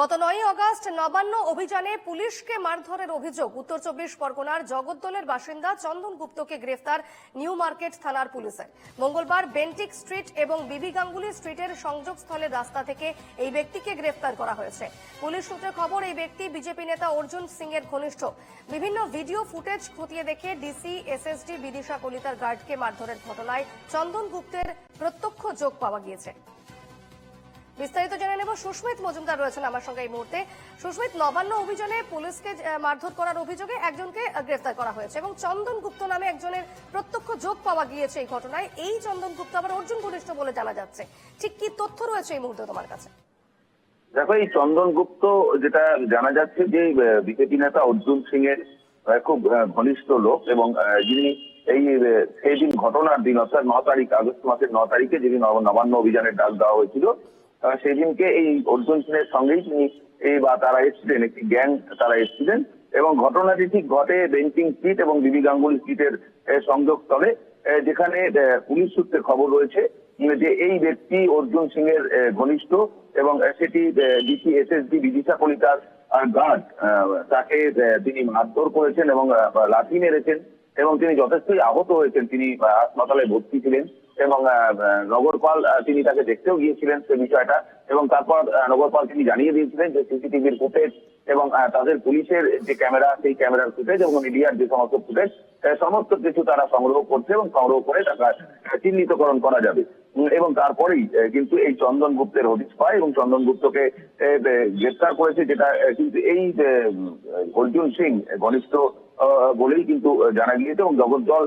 গত নয় আগস্ট নবান্ন অভিযানে পুলিশকে মারধরের অভিযোগ। উত্তর চব্বিশ পরগনার জগদ্দলের বাসিন্দা চন্দন গুপ্তকে গ্রেফতার নিউ মার্কেট থানার পুলিশের। মঙ্গলবার বেন্টিক স্ট্রিট এবং বিবি গাঙ্গুলি স্ট্রিটের সংযোগস্থলের রাস্তা থেকে এই ব্যক্তিকে গ্রেফতার করা হয়েছে। পুলিশ সূত্রে খবর, এই ব্যক্তি বিজেপি নেতা অর্জুন সিং এর ঘনিষ্ঠ। বিভিন্ন ভিডিও ফুটেজ খতিয়ে দেখে ডিসি, এসএসডি, বিদিশা কলিতার গার্ডকে মারধরের ঘটনায় চন্দন গুপ্তের প্রত্যক্ষ যোগ পাওয়া গিয়েছে। বিস্তারিত জেনে নেব। সুস্মিত মজুমদার রয়েছেন আমার সঙ্গে এই মুহূর্তে। সুস্মিত, নবান্ন অভিযানে পুলিশকে মারধর করার অভিযোগে একজনকে গ্রেফতার করা হয়েছে এবং চন্দন গুপ্ত নামে একজনের প্রত্যক্ষ যোগ পাওয়া গিয়েছে এই ঘটনায়। এই চন্দন গুপ্ত আবার অর্জুন ঘনিষ্ঠ বলে জানা যাচ্ছে। ঠিক কি তথ্য রয়েছে এই মুহূর্তে তোমার কাছে? দেখো, এই চন্দন গুপ্ত যেটা জানা যাচ্ছে যে বিজেপি নেতা অর্জুন সিং এর খুব ঘনিষ্ঠ লোক এবং যিনি এই সেই দিন ঘটনার দিন, অর্থাৎ ন তারিখ, আগস্ট মাসের ন তারিখে নব- নবান্ন অভিযানের ডাক দেওয়া হয়েছিল আহ, সেই দিনকে এই অর্জুন সিং এর সঙ্গেই তিনি এই বা তারা এসেছিলেন একটি গ্যাং তারা এসেছিলেন এবং ঘটনাটি ঠিক ঘটে বেন্টিং স্ট্রিট এবং বিবি গাঙ্গুলি স্ট্রিটের সংযোগস্থলে যেখানে পুলিশ সূত্রে খবর রয়েছে যে এই ব্যক্তি অর্জুন সিং এর ঘনিষ্ঠ এবং সেটি ডিসি এসএসডি বিদিশা কলিতার গার্ড তাকে তিনি মারধর করেছেন এবং লাঠি মেরেছেন এবং তিনি যথেষ্টই আহত হয়েছেন। তিনি হাসপাতালে ভর্তি ছিলেন। এবং নগরপাল তিনি তাকে দেখতেও গিয়েছিলেন সে বিষয়টা এবং তারপর নগরপাল তিনি জানিয়ে দিয়েছিলেন যে সিসিটিভির ফুটেজ এবং তাদের পুলিশের যে ক্যামেরা, সেই ক্যামেরার ফুটেজ এবং মিডিয়ার যে সমস্ত ফুটেজ সমস্ত কিছু তারা সংগ্রহ করছে এবং সংগ্রহ করে তাকে চিহ্নিতকরণ করা যাবে। এবং তারপরেই কিন্তু এই চন্দন গুপ্তের হদিশ পায় এবং চন্দন গুপ্তকে গ্রেপ্তার করেছে, যেটা কিন্তু এই অর্জুন সিং ঘনিষ্ঠ বলেই কিন্তু জানা গিয়েছে এবং জগদ্দল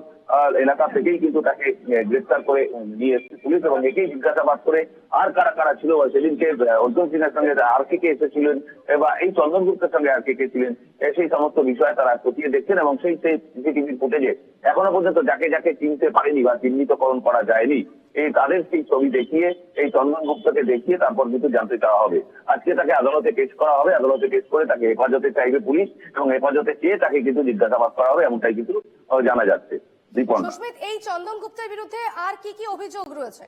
এলাকা থেকেই কিন্তু তাকে গ্রেপ্তার করে নিয়ে এসেছে পুলিশ এবং একেই জিজ্ঞাসাবাদ করে আর কারা কারা ছিল সেদিনকে অর্জুন সিং এর সঙ্গে আর কে কে এসেছিলেন বা এই চন্দন গুপ্তের সঙ্গে আর কে কে ছিলেন সেই সমস্ত বিষয় তারা খতিয়ে দেখছেন এবং সেই সেই সিসিটিভির ফুটেজে এখনও পর্যন্ত যাকে যাকে চিনতে পারেনি বা চিহ্নিতকরণ করা যায়নি এই তাদের সেই ছবি দেখিয়ে, এই চন্দন গুপ্তকে দেখিয়ে তারপর কিন্তু জানতে চাওয়া হবে। আজকে তাকে আদালতে কেস করা হবে, আদালতে কেস করে তাকে হেফাজতে চাইবে পুলিশ এবং হেফাজতে চেয়ে তাকে কিন্তু জিজ্ঞাসাবাদ করা হবে, এমনটাই কিন্তু জানা যাচ্ছে। এই চন্দন গুপ্তের বিরুদ্ধে আর কি কি অভিযোগ রয়েছে?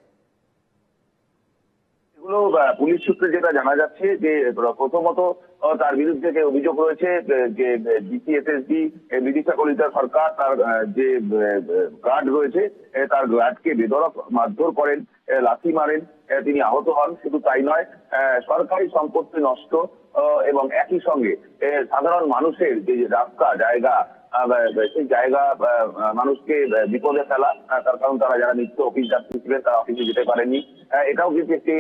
এগুলো পুলিশ সূত্রে যেটা জানা যাচ্ছে যে প্রথমত তার বিরুদ্ধে যে অভিযোগ রয়েছে যে ডিসিএসএসডি বিদিশা কলিতা সরকার, তার যে গার্ড রয়েছে তার গার্ডকে বেদরক মারধর করেন। লাথি মারেন তিনি আহত হন, শুধু তাই নয় সরকারি সম্পত্তি নষ্ট এবং একই সঙ্গে সাধারণ মানুষের যে রাস্তা, জায়গা সেই জায়গা মানুষকে বিপদে ফেলা তার কারণ তারা যারা নিত্য অফিস যাত্রী ছিলেন, তারা অফিসে যেতে পারেনি এটাও কিন্তু একটি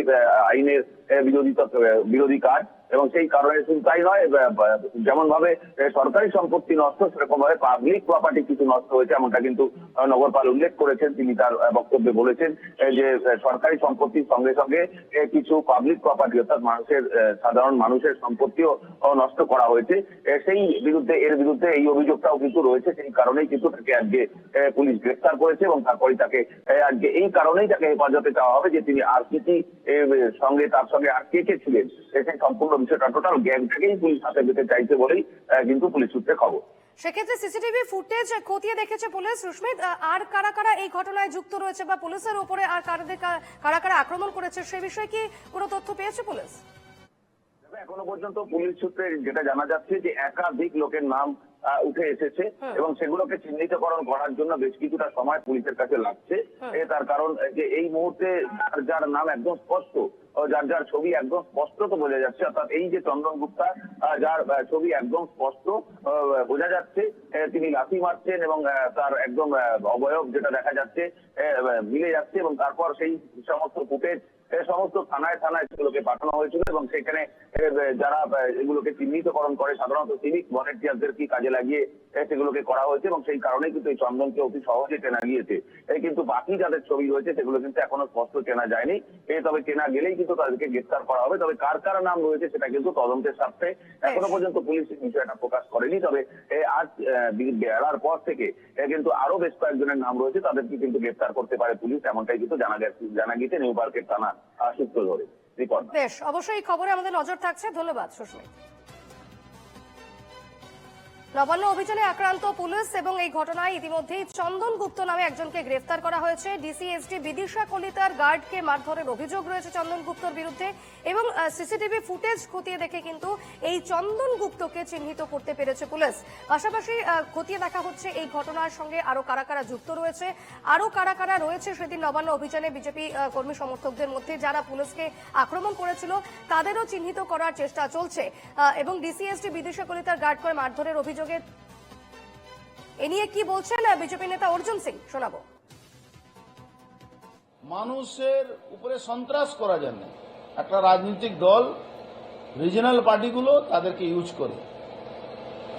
আইনের বিরোধিতা বিরোধী বিরোধী কাজ। এবং সেই কারণে শুধু তাই নয় যেমন ভাবে সরকারি সম্পত্তি নষ্ট সেরকম ভাবে পাবলিক প্রপার্টি কিছু নষ্ট হয়েছে, এমনটা কিন্তু নগরপাল উল্লেখ করেছেন, তিনি তার বক্তব্যে বলেছেন যে সরকারি সম্পত্তির সঙ্গে সঙ্গে কিছু পাবলিক প্রপার্টি অর্থাৎ মানুষের সাধারণ মানুষের সম্পত্তিও নষ্ট করা হয়েছে। সেই বিরুদ্ধে, এর বিরুদ্ধে এই অভিযোগটাও কিন্তু রয়েছে, সেই কারণেই কিন্তু তাকে আজকে পুলিশ গ্রেফতার করেছে এবং তারপরে তাকে আজকে এই কারণেই তাকে হেফাজতে চাওয়া হবে যে তিনি আর কি সঙ্গে, তার সঙ্গে আর কে কে ছিলেন সেই সম্পূর্ণ বিষয়টা টোটাল গ্যাংটাকেই পুলিশ হাতে পেতে চাইছে বলেই কিন্তু পুলিশ সূত্রে খবর। সেক্ষেত্রে সিসিটিভি ফুটেজ খতিয়ে দেখেছে পুলিশ। সুস্মিত আর কারা কারা এই ঘটনায় যুক্ত রয়েছে বা পুলিশের উপরে আর কারাদের কারা কারা আক্রমণ করেছে সে বিষয়ে কি কোনো তথ্য পেয়েছে পুলিশ? এখনও পর্যন্ত পুলিশ সূত্রে যেটা জানা যাচ্ছে যে একাধিক লোকের নাম উঠে এসেছে এবং সেগুলোকে চিহ্নিতকরণ করার জন্য বেশ কিছুটা সময় পুলিশের কাছে লাগছে। তার কারণ যে এই মুহূর্তে যার যার নাম একদম স্পষ্ট যার যার ছবি একদম স্পষ্ট তো বোঝা যাচ্ছে, অর্থাৎ এই যে চন্দন গুপ্তা যার ছবি একদম স্পষ্ট বোঝা যাচ্ছে তিনি লাথি মারছেন এবং তার একদম অবয়ব যেটা দেখা যাচ্ছে মিলে যাচ্ছে এবং তারপর সেই সমস্ত ফুটেজ এ সমস্ত থানায় থানায় সেগুলোকে পাঠানো হয়েছিল এবং সেখানে যারা এগুলোকে চিহ্নিতকরণ করে সাধারণত সিভিক ভলেন্টিয়ারদের কি কাজে লাগিয়ে সেগুলোকে করা হয়েছে এবং সেই কারণে কিন্তু এই চন্দনকে অতি সহজে চেনা গিয়েছে। কিন্তু বাকি যাদের ছবি রয়েছে সেগুলো কিন্তু এখনও স্পষ্ট কেনা যায়নি। এ তবে চেনা গেলেই কিন্তু তাদেরকে গ্রেফতার করা হবে। তবে কার কার নাম রয়েছে সেটা কিন্তু তদন্তের স্বার্থে এখনও পর্যন্ত পুলিশ বিষয়টা প্রকাশ করেনি। তবে আজ আহ, বি- বেলার পর থেকে কিন্তু আরও বেশ কয়েকজনের নাম রয়েছে তাদেরকে কিন্তু গ্রেফতার করতে পারে পুলিশ এমনটাই কিন্তু জানা গেছে জানা গিয়েছে নিউ মার্কেট থানা সূত্র ধরে বেশ অবশ্যই খবরে আমাদের নজর থাকছে। ধন্যবাদ সুস্মিত। নবান্ন অভিযানে আক্রান্ত পুলিশ এবং এই ঘটনায় ইতিমধ্যেই চন্দন গুপ্ত নামে একজনকে গ্রেফতার করা হয়েছে। ডিসিএসডি বিদিশা কলিতার গার্ডকে মারধরের অভিযোগ রয়েছে চন্দন গুপ্তর বিরুদ্ধে এবং সিসিটিভি ফুটেজ খতিয়ে দেখে কিন্তু এই চন্দন গুপ্তকে চিহ্নিত করতে পেরেছে পুলিশ। পাশাপাশি খতিয়ে দেখা হচ্ছে এই ঘটনার সঙ্গে আরও কারা কারা যুক্ত রয়েছে, আরও কারা কারা রয়েছে সেদিন নবান্ন অভিযানে বিজেপি কর্মী সমর্থকদের মধ্যে যারা পুলিশকে আক্রমণ করেছিল, তাদেরও চিহ্নিত করার চেষ্টা চলছে। এবং ডিসিএসডি বিদিশা কলিতার গার্ড করে মারধরের অভিযোগে এ নিয়ে কি বলছেন বিজেপি নেতা অর্জুন সিং? শোনাবো। মানুষের উপরে সন্ত্রাস করা যায় না। একটা রাজনৈতিক দল রিজনাল পার্টিগুলো তাদেরকে ইউজ করে।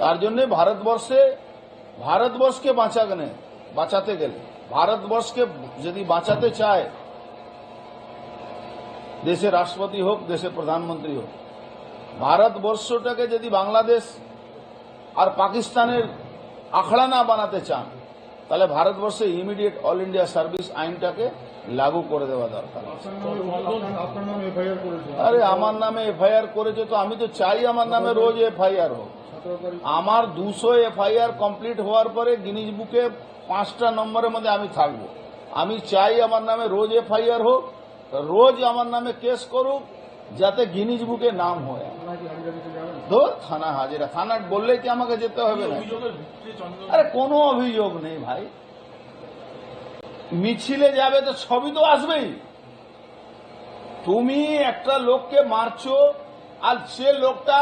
তার জন্য ভারতবর্ষে, ভারতবর্ষকে বাঁচাগনে বাঁচাতে গেলে। ভারতবর্ষকে যদি বাঁচাতে চায়, দেশের রাষ্ট্রপতি হোক, দেশের প্রধানমন্ত্রী হোক, ভারতবর্ষটাকে যদি বাংলাদেশ আর পাকিস্তানের আখড়া না বানাতে চান, তাহলে ভারতবর্ষে ইমিডিয়েট অল ইন্ডিয়া সার্ভিস আইনটাকে লাগু করে দেওয়া দরকার। আরে, আমার নামে এফআইআর করেছে তো আমি তো চাই আমার নামে রোজ এফআইআর হোক। আমার দুশো এফআইআর কমপ্লিট হওয়ার পরে গিনিজ বুকে পাঁচটা নম্বরের মধ্যে আমি থাকব। আমি চাই আমার নামে রোজ এফআইআর হোক, রোজ আমার নামে কেস করুক যাতে গিনিজ বুকে নাম হয়। ধর থানা হাজিরা। থানা বললেই কি আমাকে যেতে হবে না? আরে কোনো অভিযোগ নেই ভাই। মিছিলে যাবে তো সবই তো আসবেই। তুমি একটা লোককে মারছো আর সে লোকটা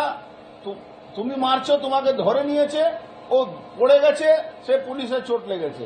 তুমি মারছো তোমাকে ধরে নিয়েছে ও পড়ে গেছে সে পুলিশের চোট লেগেছে।